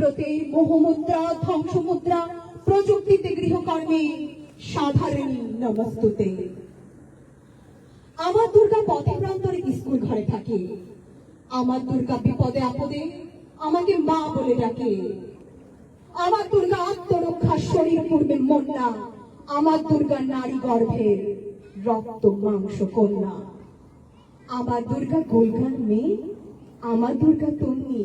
বিব্রতে মোহমুদ্রা, ধ্বংসমুদ্রা, প্রযুক্তিতে গৃহকর্মে, সাধারণ নমস্তুতে। আমার দুর্গা পথে প্রান্তরে স্কুল ঘরে থাকে। আমার দুর্গা বিপদে আপদে আমাকে মা বলে ডাকে। আমার দুর্গা আত্মরক্ষা শরীর পূর্বে মন্না। আমার দুর্গা নারী গর্ভের রক্ত, মাংস, কন্যা। আমার দুর্গা গোলগান মেয়ে, আমার দুর্গা তন্নি।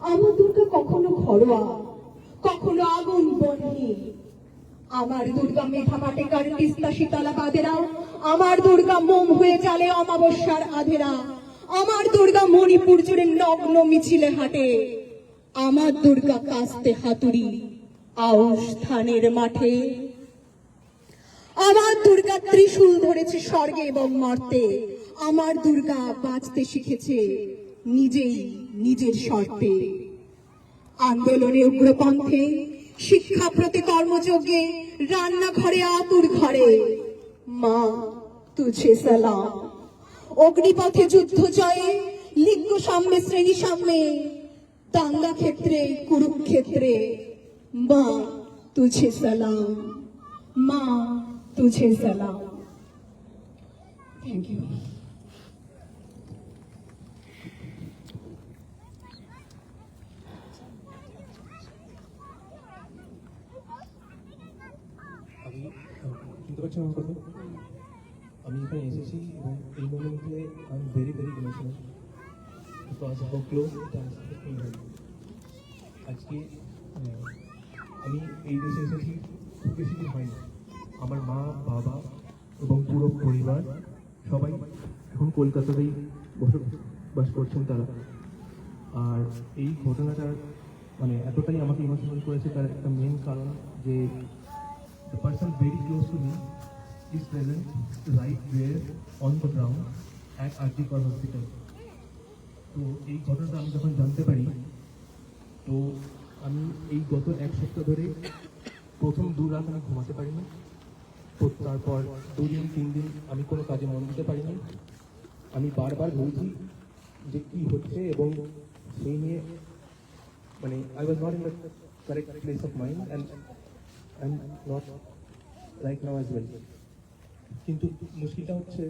আমার দুর্গা কখনো ঘরোয়া, কখনো আগুন বন্যি আমার দুর্গা মেধা পাটেকার তিস্তা শীতলা বাঁধেরা আমার দুর্গা মোম হয়ে চালে অমাবস্যার আধেরা। আমার দুর্গা মণিপুর জুড়ে নগ্ন মিছিলে হাঁটে। আমার দুর্গা কাস্তে হাতুড়ি আউশ ধানের মাঠে। আমার দুর্গা ত্রিশূল ধরেছে স্বর্গে এবং মর্তে। আমার দুর্গা বাঁচতে শিখেছে। নিজেই নিজের শর্তে। আন্দোলনে উগ্রপন্থে, শিক্ষা প্রতি কর্মযোগে রান্নাঘরে, আতুর ঘরে। মা, তুঝে সালাম। অগ্নিপথে যুদ্ধ জয়ে, লিঙ্গ সাম্যে, শ্রেণি সাম্যে, দাঙ্গা ক্ষেত্রে, কুরুক্ষেত্রে। মা, তুঝে সালাম। মা, তুঝে সালাম। থ্যাংক ইউ আমি পাচ্ছেন আমার আমি এখানে এসেছি এবং এই মোমেন্টে I am very very emotional because আজকে আমি এই দেশে এসেছি, খুব বেশি দিন হয়নি। আমার মা, বাবা এবং পুরো পরিবার সবাই এখন কলকাতাতেই বসবাস করছেন তারা। আর এই ঘটনাটার মানে এতটাই আমাকে ইমোশনাল করেছে, তার একটা মেন কারণ যে the person very close to me is present right there on the ground at Artikar Hospital. তো এই ঘটনাটা আমি যখন জানতে পারি, তো আমি এই গত এক সপ্তাহ ধরে প্রথম দু রাত আমি ঘুমাতে পারিনি তারপর দুদিন তিন দিন আমি কোনো কাজে মন দিতে পারিনি আমি বারবার বলছি যে কি হচ্ছে এবং সেই নিয়ে মানে I was not in the correct place of mind and I am not right now as কিন্তু মুশকিলটা হচ্ছে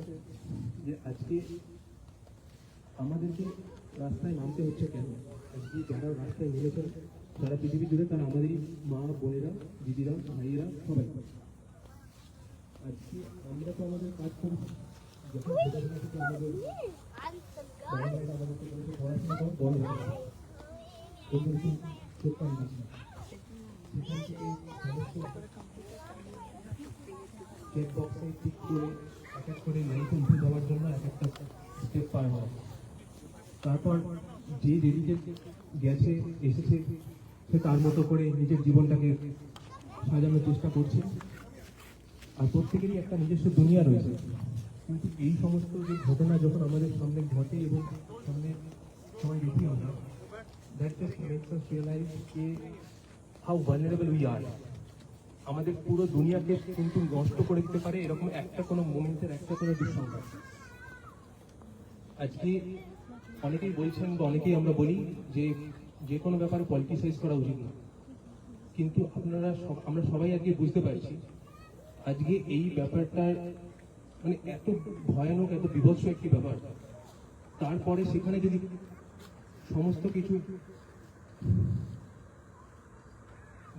যে আজকে আমাদেরকে রাস্তায় নামতে হচ্ছে কেন? আজকে যারা রাস্তায় নেমেছেন, সারা পৃথিবী জুড়ে তারা আমাদেরই মা, বোনেরা, দিদিরা, ভাইয়েরা সবাই। আজকে আমরা তো আমাদের কাজ করি। আমাদের পড়াশোনা এক এক করে লাইফে উঠে যাওয়ার জন্য এক একটা স্টেপ পার তারপর যে রেডিতে গেছে এসেছে সে তার মতো করে নিজের জীবনটাকে সাজানোর চেষ্টা করছে আর প্রত্যেকেরই একটা নিজস্ব দুনিয়া রয়েছে কিন্তু এই সমস্ত যে ঘটনা যখন আমাদের সামনে ঘটে এবং সামনে সবাই দেখি আমরা that just makes us realise how vulnerable we are আমাদের পুরো দুনিয়াকে কিন্তু নষ্ট করে দিতে পারে এরকম একটা কোনো মোমেন্টের একটা কোনো দুঃসংবাদ আজকে অনেকেই বলছেন বা অনেকেই আমরা বলি যে যে কোনো ব্যাপারে পলিটিসাইজ করা উচিত না। কিন্তু আপনারা আমরা সবাই আজকে বুঝতে পারছি আজকে এই ব্যাপারটার মানে এত ভয়ানক, এত বিভৎস একটি ব্যাপার। তারপরে সেখানে যদি সমস্ত কিছু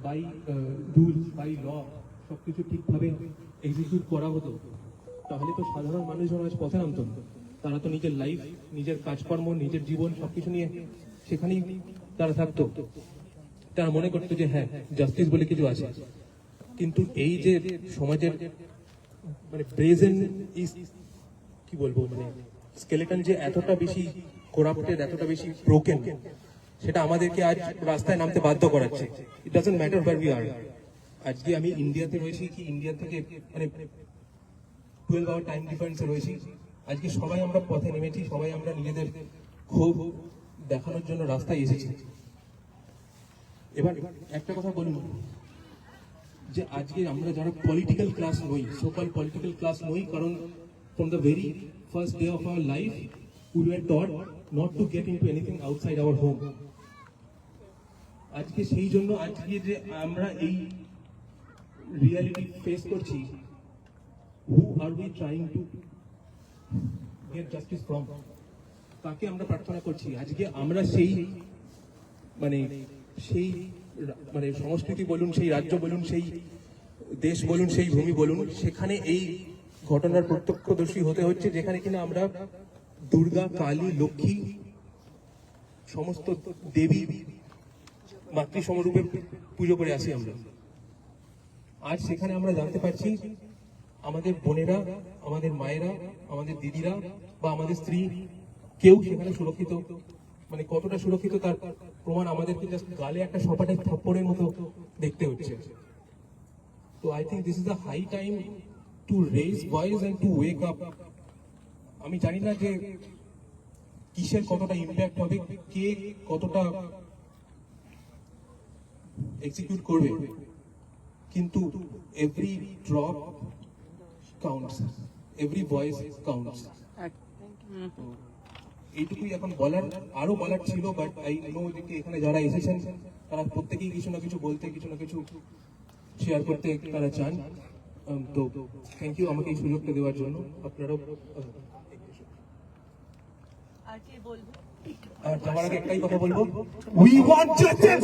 বাই রুলস বাই ল সবকিছু ঠিকভাবে এক্সিকিউট করা হতো, তাহলে তো সাধারণ মানুষজন আজ পথে নামত তারা তো নিজের লাইফ নিজের কাজকর্ম, নিজের জীবন সবকিছু নিয়ে সেখানেই তারা থাকতো। তারা মনে করতো যে হ্যাঁ জাস্টিস বলে কিছু আছে। কিন্তু এই যে সমাজের মানে প্রেজেন্ট ইজ কি বলব মানে স্কেলেটন যে এতটা বেশি করাপ্টেড এতটা বেশি ব্রোকেন সেটা আমাদেরকে আজ রাস্তায় নামতে বাধ্য করাচ্ছে। It doesn't matter where we are আজকে আমি ইন্ডিয়াতে রয়েছি কি ইন্ডিয়া থেকে মানে টুয়েলভ আওয়ার টাইম ডিফারেন্সে রয়েছি। আজকে সবাই আমরা পথে নেমেছি, সবাই আমরা নিজেদের ক্ষোভ দেখানোর জন্য রাস্তায় এসেছি। এবার একটা কথা বলুন, যে আজকে আমরা যারা পলিটিক্যাল ক্লাস নই সোকাল পলিটিক্যাল ক্লাস নই, কারণ from the very first day of our life we were taught not to get into anything outside our home আজকে সেই জন্য আজকে যে আমরা এই রিয়ালিটি ফেস করছি who are we trying to get justice from তাকে আমরা প্রার্থনা করছি? আজকে আমরা সেই মানে সেই মানে সংস্কৃতি বলুন, সেই রাজ্য বলুন, সেই দেশ বলুন, সেই ভূমি বলুন, সেখানে এই ঘটনার প্রত্যক্ষদর্শী হতে হচ্ছে, যেখানে কিনা আমরা দুর্গা, কালী, লক্ষ্মী, সমস্ত দেবী মাতৃ সমরূপে পুজো করে আসি আমরা। আজ সেখানে আমরা জানতে পারছি, আমাদের বোনেরা, আমাদের মায়েরা, আমাদের দিদিরা বা আমাদের স্ত্রী কেউ সেখানে সুরক্ষিত মানে কতটা সুরক্ষিত তার প্রমাণ আমাদেরকে জাস্ট গালে একটা সপাটে থাপ্পড়ের মতো দেখতে হচ্ছে। তো I think this is the high time to raise voice and to wake up আমি জানি না যে কিসের কতটা ইম্প্যাক্ট হবে কে কতটা এক্সিকিউট করবে। কিন্তু every drop counts every voice counts এইটুকুই এখন বলার আরও বলার ছিল বাট আই নো যে এখানে যারা এসেছেন তারা প্রত্যেকেই কিছু না কিছু বলতে কিছু না কিছু শেয়ার করতে তারা চান। তো থ্যাংক ইউ আমাকে এই সুযোগটা দেওয়ার জন্য। আপনারাও আহ, আর কে বলব? আর আগে একটাই কথা বলব। We want justice